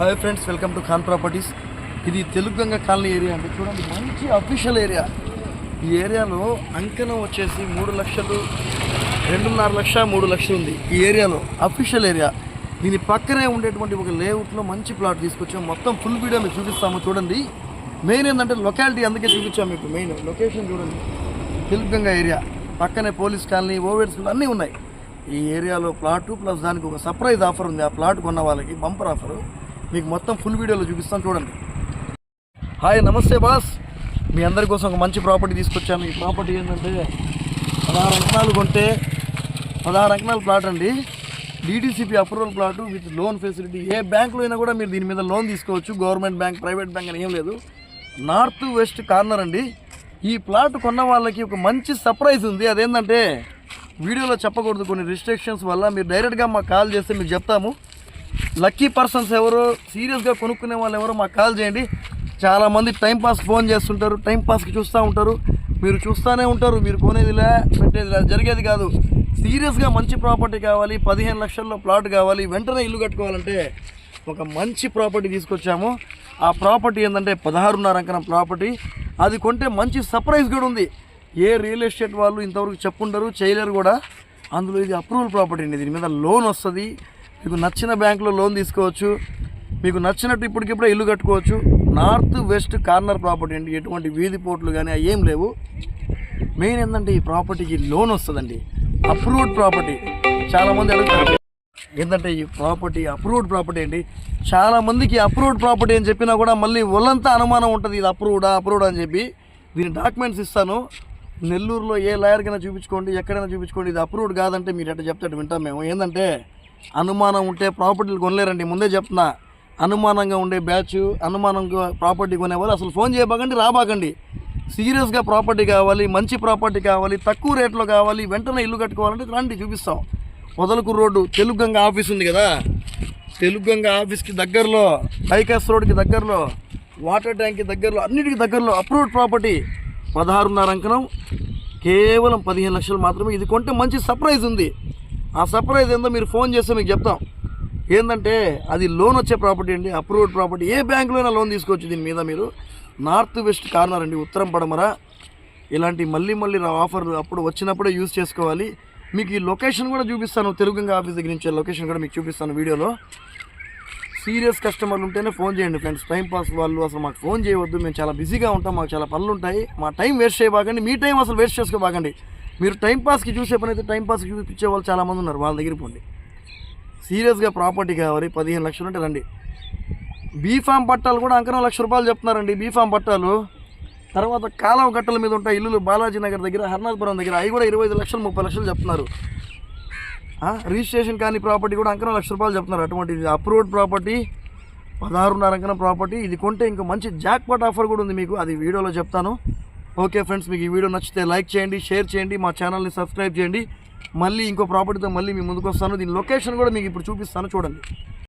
Hi friends welcome to Khan properties ఇది Telugu Ganga colony area అండి. చూడండి మంచి అఫీషియల్ ఏరియా. ఈ ఏరియాలో అంకణం వచ్చేసి మూడు లక్షలు రెండున్నర లక్ష మూడు లక్షలు ఉంది. ఈ ఏరియాలో అఫీషియల్ ఏరియా. దీని పక్కనే ఉండేటువంటి ఒక లేఅవుట్లో మంచి ప్లాట్ తీసుకొచ్చాము మొత్తం ఫుల్ వీడియో మీకు చూపిస్తాము చూడండి. మెయిన్ ఏంటంటే లొకాలిటీ అందుకే చూపించాము మీకు. మెయిన్ లొకేషన్ చూడండి. తెలుగంగ ఏరియా. పక్కనే పోలీస్ కాలనీ ఓవెర్స్ అన్నీ ఉన్నాయి. ఈ ఏరియాలో ప్లాట్ ప్లస్ దానికి ఒక సర్ప్రైజ్ ఆఫర్ ఉంది. ఆ ప్లాట్ కొన్న వాళ్ళకి బంపర్ ఆఫర్ మీకు మొత్తం ఫుల్ వీడియోలో చూపిస్తాను చూడండి. హాయ్ నమస్తే బాస్. మీ అందరి కోసం ఒక మంచి ప్రాపర్టీ తీసుకొచ్చాను. ఈ ప్రాపర్టీ ఏంటంటే పదహారు అంకణాలు కొంటే పదహారు అంకణాలు ప్లాట్ అండి. DTCP approval plot with loan facility ఏ బ్యాంకులో అయినా కూడా మీరు దీని మీద లోన్ తీసుకోవచ్చు. గవర్నమెంట్ బ్యాంక్ ప్రైవేట్ బ్యాంక్ అని ఏం లేదు. నార్త్ వెస్ట్ కార్నర్ అండి. ఈ ప్లాట్ కొన్న వాళ్ళకి ఒక మంచి సర్ప్రైజ్ ఉంది. అదేంటంటే వీడియోలో చెప్పకూడదు కొన్ని రిస్ట్రిక్షన్స్ వల్ల మీరు డైరెక్ట్గా మాకు కాల్ చేస్తే మీకు చెప్తాము. లక్కీ పర్సన్స్ ఎవరు సీరియస్గా కొనుక్కునే వాళ్ళు ఎవరో మాకు కాల్ చేయండి. చాలామంది టైంపాస్ ఫోన్ చేస్తుంటారు టైంపాస్కి చూస్తూ ఉంటారు. మీరు చూస్తూనే ఉంటారు మీరు కొనేదిలే పెట్టేదిలే జరిగేది కాదు. సీరియస్గా మంచి ప్రాపర్టీ కావాలి పదిహేను లక్షల్లో ప్లాట్ కావాలి వెంటనే ఇల్లు కట్టుకోవాలంటే ఒక మంచి ప్రాపర్టీ తీసుకొచ్చాము. ఆ ప్రాపర్టీ ఏంటంటే పదహారున్నర అంకన ప్రాపర్టీ. అది కొంటే మంచి సర్ప్రైజ్ కూడా ఉంది. ఏ రియల్ ఎస్టేట్ వాళ్ళు ఇంతవరకు చెప్పుండరు చేయలేరు కూడా. అందులో ఇది అప్రూవల్ ప్రాపర్టీ అండి. దీని మీద లోన్ వస్తుంది. మీకు నచ్చిన బ్యాంకులో లోన్ తీసుకోవచ్చు. మీకు నచ్చినట్టు ఇప్పటికిప్పుడే ఇల్లు కట్టుకోవచ్చు. నార్త్ వెస్ట్ కార్నర్ ప్రాపర్టీ అండి. ఎటువంటి వీధి పోట్లు కానీ అవి ఏం లేవు. మెయిన్ ఏంటంటే ఈ ప్రాపర్టీకి లోన్ వస్తుందండి. Approved property. చాలామంది అడుగుతారు. ఏంటంటే ఈ ప్రాపర్టీ అప్రూవ్డ్ ప్రాపర్టీ అండి. చాలామందికి అప్రూవ్డ్ ప్రాపర్టీ అని చెప్పినా కూడా మళ్ళీ ఒళ్ళంతా అనుమానం ఉంటుంది. ఇది అప్రూవ్డా అప్రూవ్డ్ అని చెప్పి దీని డాక్యుమెంట్స్ ఇస్తాను. నెల్లూరులో ఏ లాయర్కైనా చూపించుకోండి ఎక్కడైనా చూపించుకోండి. ఇది అప్రూవ్డ్ కాదంటే మీరు ఎట్లా చెప్తాడు వింటాం మేము. ఏంటంటే అనుమానం ఉంటే ప్రాపర్టీలు కొనలేరండి. ముందే చెప్తున్నా. అనుమానంగా ఉండే బ్యాచ్ అనుమానంగా ప్రాపర్టీ కొనేవాళ్ళు అసలు ఫోన్ చేయబాకండి రాబాకండి. సీరియస్గా ప్రాపర్టీ కావాలి మంచి ప్రాపర్టీ కావాలి తక్కువ రేట్లో కావాలి వెంటనే ఇల్లు కట్టుకోవాలంటే రండి చూపిస్తాం. వదలకు రోడ్డు తెలుగంగ ఆఫీస్ ఉంది కదా. తెలుగుగంగ ఆఫీస్కి దగ్గరలో హైకాస్ రోడ్కి దగ్గరలో వాటర్ ట్యాంక్కి దగ్గరలో అన్నిటికి దగ్గరలో అప్రూవ్డ్ ప్రాపర్టీ. పదహారున్నర అంకణం కేవలం పదిహేను లక్షలు మాత్రమే. ఇది కొంటే మంచి సర్ప్రైజ్ ఉంది. ఆ సర్ప్రైజ్ ఏందో మీరు ఫోన్ చేస్తే మీకు చెప్తాం. ఏంటంటే అది లోన్ వచ్చే ప్రాపర్టీ అండి అప్రూవ్డ్ ప్రాపర్టీ. ఏ బ్యాంకులోనే లోన్ తీసుకోవచ్చు దీని మీద మీరు. నార్త్ వెస్ట్ కార్నర్ అండి ఉత్తరం పడమర. ఇలాంటి మళ్ళీ మళ్ళీ రా ఆఫర్ అప్పుడు వచ్చినప్పుడే యూజ్ చేసుకోవాలి. మీకు ఈ లొకేషన్ కూడా చూపిస్తాను తెలుగుగా ఆఫీస్ దగ్గర నుంచి లొకేషన్ కూడా మీకు చూపిస్తాను వీడియోలో. సీరియస్ కస్టమర్లు ఉంటేనే ఫోన్ చేయండి ఫ్రెండ్స్. టైం పాస్ వాళ్ళు అసలు మాకు ఫోన్ చేయవద్దు. మేము చాలా బిజీగా ఉంటాం మాకు చాలా పనులు ఉంటాయి. మా టైం వేస్ట్ చేయబాకండి. మీ టైం అసలు వేస్ట్ చేసుకోబాకండి. మీరు టైంపాస్కి చూసే పని అయితే టైం పాస్కి చూపించే వాళ్ళు చాలామంది ఉన్నారు వాళ్ళ దగ్గర పోండి. సీరియస్గా ప్రాపర్టీ కావాలి పదిహేను లక్షలు అంటే రండి. బీఫామ్ పట్టాలు కూడా అంకరం లక్ష రూపాయలు చెప్తున్నారండి బీఫామ్ పట్టాలు. తర్వాత కాలం గట్టల మీద ఉంటాయి ఇల్లులు బాలాజీ నగర్ దగ్గర హర్నాథపురం దగ్గర అవి కూడా ఇరవై ఐదు లక్షలు ముప్పై లక్షలు చెప్తున్నారు. రిజిస్ట్రేషన్ కానీ ప్రాపర్టీ కూడా అంకరం లక్ష రూపాయలు చెప్తున్నారు అటువంటి అప్రూవ్డ్ ప్రాపర్టీ పదహారున్నర అంకనం ప్రాపర్టీ ఇది కొంటే ఇంకా మంచి జాక్ పాట్ ఆఫర్ కూడా ఉంది మీకు అది వీడియోలో చెప్తాను. ఓకే ఫ్రెండ్స్ మీకు ఈ వీడియో నచ్చితే లైక్ చేయండి షేర్ చేయండి మా ఛానల్ని సబ్స్క్రైబ్ చేయండి. మళ్ళీ ఇంకో ప్రాపర్టీతో మళ్ళీ మీ ముందుకు వస్తాను. దీని లొకేషన్ కూడా మీకు ఇప్పుడు చూపిస్తాను చూడండి.